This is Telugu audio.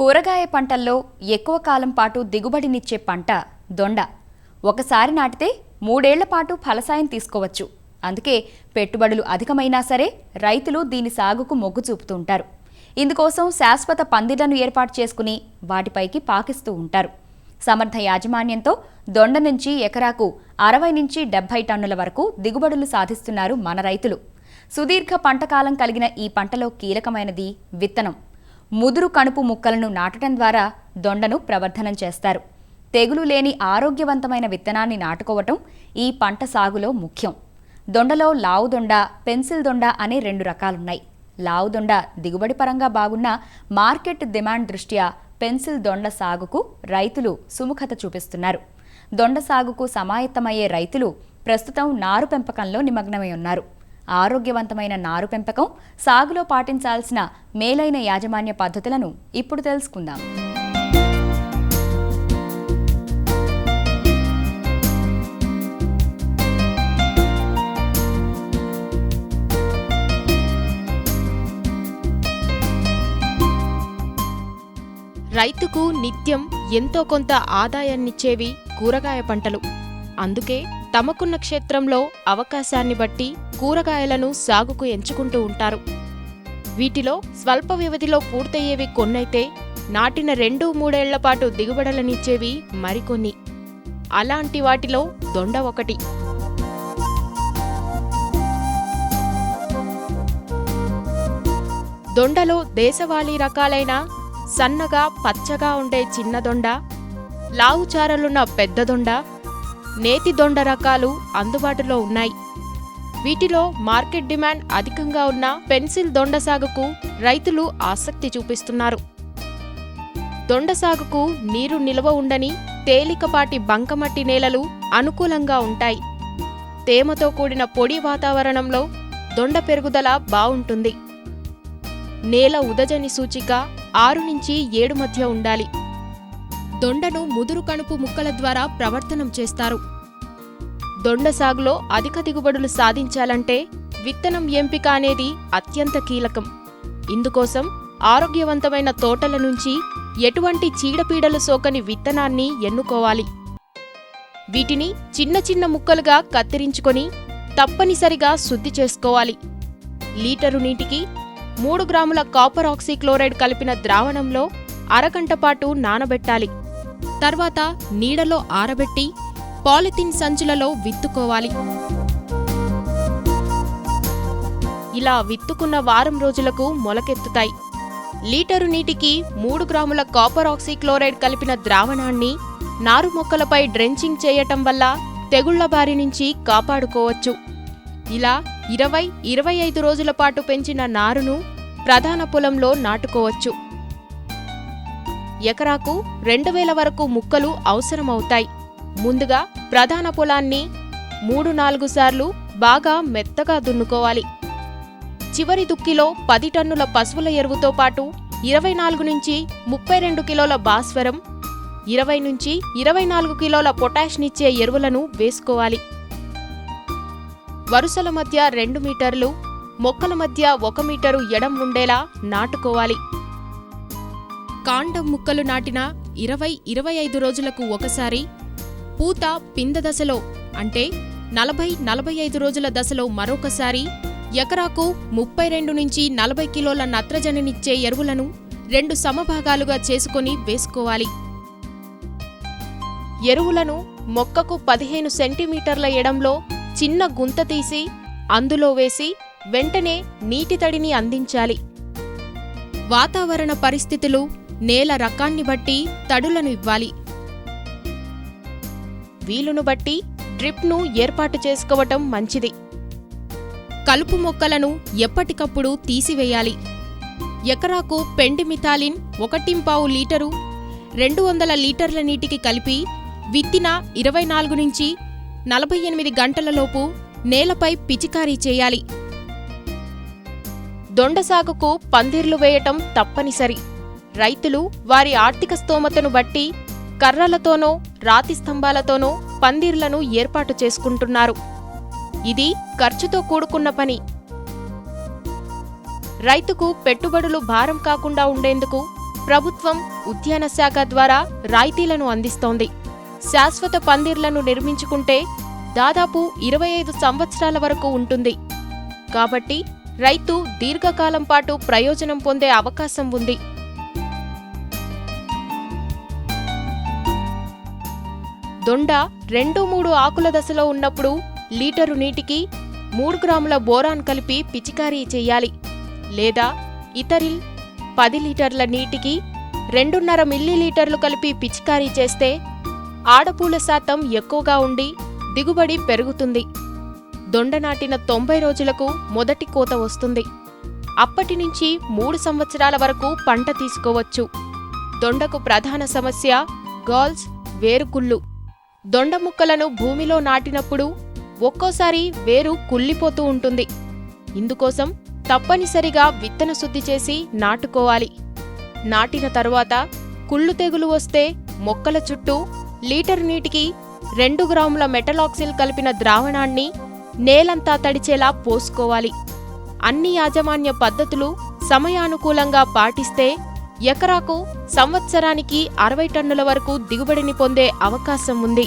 కూరగాయ పంటల్లో ఎక్కువ కాలం పాటు దిగుబడినిచ్చే పంట దొండ. ఒకసారి నాటితే మూడేళ్ళ పాటు ఫలసాయం తీసుకోవచ్చు. అందుకే పెట్టుబడులు అధికమైనా సరే రైతులు దీని సాగుకు మొగ్గు చూపుతూ ఉంటారు ఇందుకోసం శాశ్వత పందిళ్ళను ఏర్పాటు చేసుకుని వాటిపైకి పాకిస్తూ ఉంటారు. సమర్థ యాజమాన్యంతో దొండ నుంచి ఎకరాకు అరవై నుంచి డెబ్బై టన్నుల వరకు దిగుబడులు సాధిస్తున్నారు మన రైతులు. సుదీర్ఘ పంటకాలం కలిగిన ఈ పంటలో కీలకమైనది విత్తనం. ముదురు కణుపు ముక్కలను నాటడం ద్వారా దొండను ప్రవర్ధనం చేస్తారు. తెగులు లేని ఆరోగ్యవంతమైన విత్తనాన్ని నాటుకోవటం ఈ పంట సాగులో ముఖ్యం. దొండలో లావు దొండ పెన్సిల్ దొండ అనే రెండు రకాలున్నాయి. లావు దొండ దిగుబడి పరంగా బాగున్న మార్కెట్ డిమాండ్ దృష్ట్యా పెన్సిల్ దొండ సాగుకు రైతులు సుముఖత చూపిస్తున్నారు. దొండ సాగుకు సమాయత్తమయ్యే రైతులు ప్రస్తుతం నారు పెంపకంలో నిమగ్నమై ఉన్నారు. ఆరోగ్యవంతమైన నారు పెంపకం సాగులో పాటించాల్సిన మేలైన యాజమాన్య పద్ధతులను ఇప్పుడు తెలుసుకుందాం. రైతుకు నిత్యం ఎంతో కొంత ఆదాయాన్నిచ్చేవి కూరగాయ పంటలు. అందుకే తమకున్న క్షేత్రంలో అవకాశాన్ని బట్టి కూరగాయలను సాగుకు ఎంచుకుంటూ ఉంటారు. వీటిలో స్వల్ప వ్యవధిలో పూర్తయ్యేవి కొన్నైతే నాటిన రెండు మూడేళ్ళ పాటు దిగుబడులనిచ్చేవి మరికొన్ని. అలాంటి వాటిలో దొండ ఒకటి. దొండలో దేశవాళీ రకాలైన సన్నగా పచ్చగా ఉండే చిన్న దొండ లావు చారలున్న పెద్ద దొండ నేతి దొండ రకాలు అందుబాటులో ఉన్నాయి. వీటిలో మార్కెట్ డిమాండ్ అధికంగా ఉన్న పెన్సిల్ దొండ సాగుకు రైతులు ఆసక్తి చూపిస్తున్నారు. దొండ సాగుకు నీరు నిల్వ ఉండని తేలికపాటి బంకమట్టి నేలలు అనుకూలంగా ఉంటాయి. తేమతో కూడిన పొడి వాతావరణంలో దొండ పెరుగుదల బావుంటుంది. నేల ఉదజని సూచిక ఆరు నుంచి ఏడు మధ్య ఉండాలి. దొండను ముదురు కణుపు ముక్కల ద్వారా ప్రవర్తనం చేస్తారు. దొండ సాగులో అధిక దిగుబడులు సాధించాలంటే విత్తనం ఎంపిక అనేది అత్యంత కీలకం. ఇందుకోసం ఆరోగ్యవంతమైన తోటల నుంచి ఎటువంటి చీడపీడలు సోకని విత్తనాన్ని ఎన్నుకోవాలి. వీటిని చిన్న చిన్న ముక్కలుగా కత్తిరించుకొని తప్పనిసరిగా శుద్ధి చేసుకోవాలి. లీటరు నీటికి మూడు గ్రాముల కాపర్ ఆక్సీక్లోరైడ్ కలిపిన ద్రావణంలో అరగంట పాటు నానబెట్టాలి. తర్వాత నీడలో ఆరబెట్టి పాలిథిన్ సంచులలో విత్తుకోవాలి. ఇలా విత్తుకున్న వారం రోజులకు మొలకెత్తుతాయి. లీటరు నీటికి మూడు గ్రాముల కాపర్ ఆక్సీక్లోరైడ్ కలిపిన ద్రావణాన్ని నారు మొక్కలపై డ్రెంచింగ్ చేయటం వల్ల తెగుళ్ళ బారి నుంచి కాపాడుకోవచ్చు. ఇలా ఇరవై ఇరవై ఐదు రోజుల పాటు పెంచిన నారును ప్రధాన పొలంలో నాటుకోవచ్చు. ఎకరాకు రెండు వేల వరకు ముక్కలు అవసరమవుతాయి. ముందుగా ప్రధాన పొలాన్ని మూడు నాలుగు సార్లు బాగా మెత్తగా దున్నుకోవాలి. చివరి దుక్కిలో పది టన్నుల పశువుల ఎరువుతో పాటు ఇరవై నాలుగు నుంచి ముప్పై రెండు కిలోల భాస్వరం ఇరవై నుంచి ఇరవై నాలుగు కిలోల పొటాష్నిచ్చే ఎరువులను వేసుకోవాలి. వరుసల మధ్య రెండు మీటర్లు మొక్కల మధ్య ఒక మీటరు ఎడం ఉండేలా నాటుకోవాలి. కాండం ముక్కలు నాటిన ఇరవై ఇరవై ఐదు రోజులకు ఒకసారి పూత పింద దశలో అంటే నలభై నలభై ఐదు రోజుల దశలో మరొకసారి ఎకరాకు ముప్పై రెండు నుంచి నలభై కిలోల నత్రజనినిచ్చే ఎరువులను రెండు సమభాగాలుగా చేసుకొని వేసుకోవాలి. ఎరువులను మొక్కకు పదిహేను సెంటీమీటర్ల ఎడంలో చిన్న గుంత తీసి అందులో వేసి వెంటనే నీటి తడిని అందించాలి. వాతావరణ పరిస్థితులు నేల రకాన్ని బట్టి తడులను ఇవ్వాలి. వీలును బట్టి డ్రిప్ను ఏర్పాటు చేసుకోవటం మంచిది. కలుపు మొక్కలను ఎప్పటికప్పుడు తీసివేయాలి. ఎకరాకు పెండి మిథాలిన్ ఒకటింపావు లీటరు రెండు వందల లీటర్ల నీటికి కలిపి విత్తిన ఇరవై నాలుగు నుంచి నలభై ఎనిమిది గంటలలోపు నేలపై పిచికారీ చేయాలి. దొండ సాగుకు పందిర్లు వేయటం తప్పనిసరి. రైతులు వారి ఆర్థిక స్తోమతను బట్టి కర్రలతోనో రాతి స్తంభాలతోనో పందిర్లను ఏర్పాటు చేసుకుంటున్నారు. ఇది ఖర్చుతో కూడుకున్న పని. రైతుకు పెట్టుబడులు భారం కాకుండా ఉండేందుకు ప్రభుత్వం ఉద్యాన శాఖ ద్వారా రాయితీలను అందిస్తోంది. శాశ్వత పందిర్లను నిర్మించుకుంటే దాదాపు ఇరవై ఐదు సంవత్సరాల వరకు ఉంటుంది. కాబట్టి రైతు దీర్ఘకాలం పాటు ప్రయోజనం పొందే అవకాశం ఉంది. దొండ రెండు మూడు ఆకుల దశలో ఉన్నప్పుడు లీటరు నీటికి మూడు గ్రాముల బోరాన్ కలిపి పిచికారీ చేయాలి. లేదా ఇతరిల్ పది లీటర్ల నీటికి రెండున్నర మిల్లీలీటర్లు కలిపి పిచికారీ చేస్తే ఆడపూల శాతం ఎక్కువగా ఉండి దిగుబడి పెరుగుతుంది. దొండ నాటిన తొంభై రోజులకు మొదటి కోత వస్తుంది. అప్పటి నుంచి మూడు సంవత్సరాల వరకు పంట తీసుకోవచ్చు. దొండకు ప్రధాన సమస్య గాల్స్ వేరుకుళ్ళు. దొండ ముక్కలను భూమిలో నాటినప్పుడు ఒక్కోసారి వేరు కుళ్ళిపోతూ ఉంటుంది. ఇందుకోసం తప్పనిసరిగా విత్తన శుద్ధి చేసి నాటుకోవాలి. నాటిన తరువాత కుళ్ళు తెగులు వస్తే మొక్కల చుట్టూ లీటర్ నీటికి రెండు గ్రాముల మెటలాక్సిల్ కలిపిన ద్రావణాన్ని నేలంతా తడిచేలా పోసుకోవాలి. అన్ని యాజమాన్య పద్ధతులు సమయానుకూలంగా పాటిస్తే ఎకరాకు సంవత్సరానికి అరవై టన్నుల వరకు దిగుబడిని పొందే అవకాశం ఉంది.